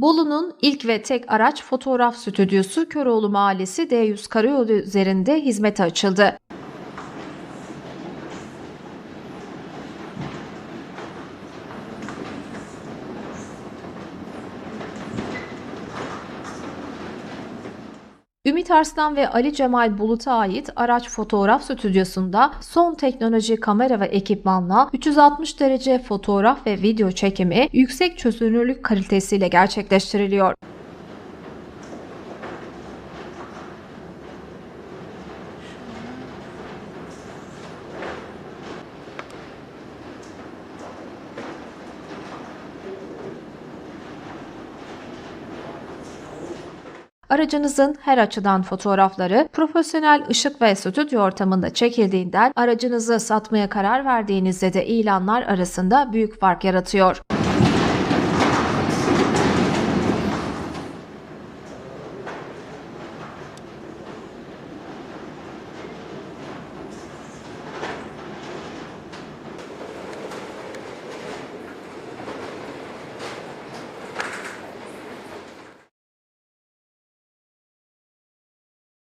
Bolu'nun ilk ve tek araç fotoğraf stüdyosu Köroğlu Mahallesi D100 Karayolu üzerinde hizmete açıldı. Ümit Arslan ve Ali Cemal Bulut'a ait araç fotoğraf stüdyosunda son teknoloji kamera ve ekipmanla 360 derece fotoğraf ve video çekimi yüksek çözünürlük kalitesiyle gerçekleştiriliyor. Aracınızın her açıdan fotoğrafları profesyonel ışık ve stüdyo ortamında çekildiğinden aracınızı satmaya karar verdiğinizde de ilanlar arasında büyük fark yaratıyor.